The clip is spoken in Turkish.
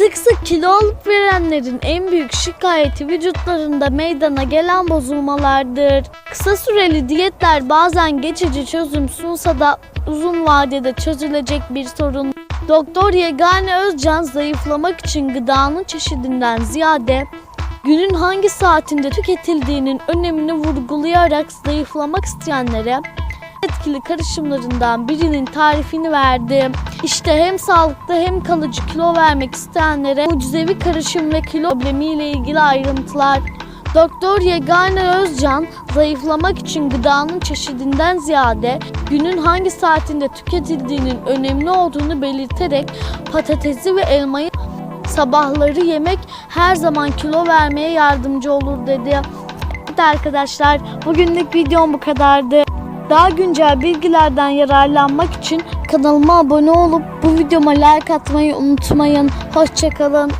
Sık sık kilo alıp verenlerin en büyük şikayeti vücutlarında meydana gelen bozulmalardır. Kısa süreli diyetler bazen geçici çözüm sunsa da uzun vadede çözülecek bir sorun. Doktor Yegane Özcan zayıflamak için gıdanın çeşidinden ziyade günün hangi saatinde tüketildiğinin önemini vurgulayarak zayıflamak isteyenlere etkili karışımlarından birinin tarifini verdi. İşte hem sağlıklı hem kalıcı kilo vermek isteyenlere mucizevi karışım ve kilo problemiyle ilgili ayrıntılar. Doktor Yegane Özcan zayıflamak için gıdanın çeşidinden ziyade günün hangi saatinde tüketildiğinin önemli olduğunu belirterek patatesi ve elmayı sabahları yemek her zaman kilo vermeye yardımcı olur dedi. Evet arkadaşlar bugünlük videom bu kadardı. Daha güncel bilgilerden yararlanmak için kanalıma abone olup bu videoma like atmayı unutmayın. Hoşçakalın.